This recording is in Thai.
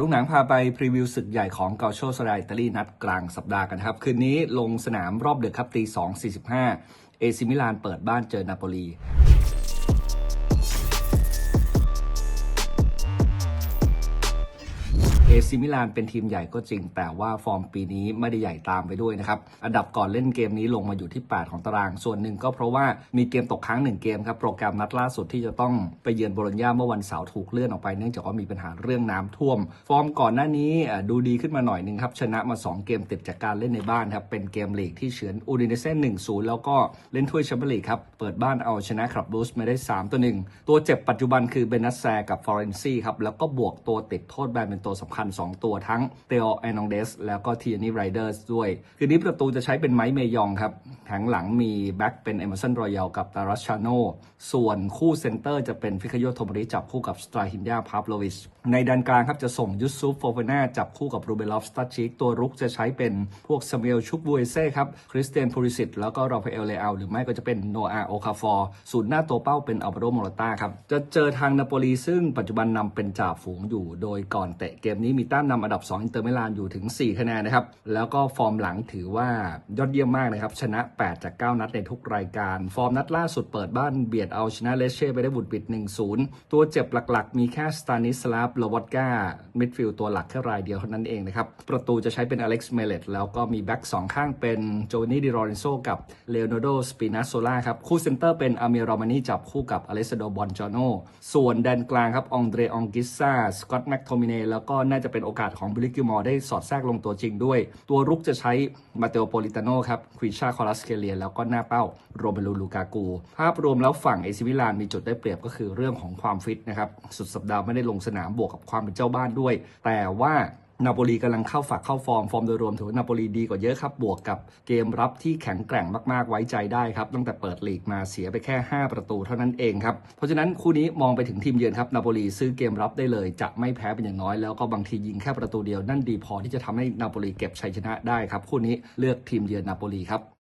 ลูกหนังพาไปพรีวิวศึกใหญ่ของเกาโชสไลอิตาลีนัดกลางสัปดาห์กันครับ คืนนี้ลงสนามรอบดึกครับตี2.45เอซิมิลานเปิดบ้านเจอนาโปลี เอซิมิลานเป็นทีมใหญ่ก็จริง แต่ว่าฟอร์มปีนี้ไม่ได้ใหญ่ตามไปด้วยนะครับ อันดับก่อนเล่นเกมนี้ลงมาอยู่ที่ 8 ของตาราง ส่วนหนึ่งก็เพราะว่ามีเกมตกค้างหนึ่งเกมครับ โปรแกรมนัดล่าสุดที่จะต้องไปเยือนโบโลญญาเมื่อวันเสาร์ถูกเลื่อนออกไปเนื่องจากว่ามีปัญหาเรื่องน้ำท่วม ฟอร์มก่อนหน้านี้ดูดีขึ้นมาหน่อยหนึ่งครับ ชนะมา 2 เกมติดจากการเล่นในบ้านครับ เป็นเกมลีกที่เฉือนอูดิเนเซ่1-0แล้วก็เล่นถ้วยแชมเปี้ยนลีกครับ เปิดบ้านเอาชนะคลับบูสไมาได้ 3 ตัวหนึ่งตัวเจ็บปัจจุบันคือเบนัสแซกับฟอเรนซีครับแล้วก็บวกตัวติดโทษแบนเป็นตัวสำคัญ2 ตัวทั้งเตโอแอนองเดสแล้วก็ทีนี่ไรเดอร์สด้วย คืนนี้ประตูจะใช้เป็นไมค์เมยองครับแผงหลังมีแบ็กเป็นเอม r สันรอยัลกับตารัชชาโนส่วนคู่เซนเตอร์จะเป็นฟิคโยโทมริจับคู่กับสตราฮินยาพาพโลวิชในด้านกลางครับจะส่งยุสซุฟโฟเฟนาจับคู่กับรูเบลอฟสตัชิกตัวรุกจะใช้เป็นพวกซามูเอลชุกบูเอเซ่ครับคริสเตียนพูริสิตแล้วก็ราฟาเอลเลอาหรือไม่ก็จะเป็นโนอาโอคาฟอร์ศูนย์หน้าตัวเป้าเป็นอัลบโดโมราตาครับจะเจอทางนาโปลีซึ่งปัจจุบันนำเป็นจ่าฝูงอยู่ โดยก่อนเตะเกมนี้มีแต้มนำอันดับ 2 อินเตอร์มิลานอยู่ถึง 4 คะแนนนะครับ แล้วก็ฟอร์มหลังถือว่ายอดเยี่ยมมากนะครับ ชนะ 8 จาก 9 นัดในทุกรายการ ฟอร์มนัดล่าสุดเปิดบ้านเบียดเอาชนะเลเช่ไปได้บุดบิด 1-0 ตัวเจ็บหลักๆ มีแค่สตานิสลาฟโลวอตกามิดฟิลด์ตัวหลักแค่รายเดียวเท่านั้นเองนะครับ ประตูจะใช้เป็นอเล็กซ์เมเลตแล้วก็มีแบ็กสองข้างเป็นโจนี่ดิโรเรนโซกับเลโอนาร์โดสปินาโซล่าครับคู่เซนเตอร์เป็นอามิรอมานีจับคู่กับอเลสโดบอนจอโนส่วนแดนกลางครับองเดรองกิซาสกอตแมคโทมิเนแล้วก็น่าจะเป็นโอกาสของบิลลิกิมอร์ได้สอดแทรกลงตัวจริงด้วย ตัวรุกจะใช้มาเตโอโปลิตาโนครับควิชาคอรัสเคเลียแล้วก็หน้าเป้าโรเบลูลูกากู ภาพรวมแล้วฝั่งเอซิมิลานมีจุดได้เปรียบก็คือเรื่องของความฟิตนะครับสุดสัปดาห์ไม่ได้ลงสนามบวกกับความเป็นเจ้าบ้านด้วย แต่ว่า นาโปลีกำลังเข้าฝักเข้าฟอร์ม ฟอร์มโดยรวมถือว่านาโปลีดีกว่าเยอะครับ บวกกับเกมรับที่แข็งแกร่งมากๆไว้ใจได้ครับ ตั้งแต่เปิดลีกมาเสียไปแค่ 5 ประตูเท่านั้นเองครับ เพราะฉะนั้นคู่นี้มองไปถึงทีมเยือนครับนาโปลีซื้อเกมรับได้เลย จะไม่แพ้เป็นอย่างน้อยแล้วก็บางทียิงแค่ประตูเดียวนั่นดีพอที่จะทำให้นาโปลีเก็บชัยชนะได้ครับคู่นี้เลือกทีมเยือนนาโปลีครับ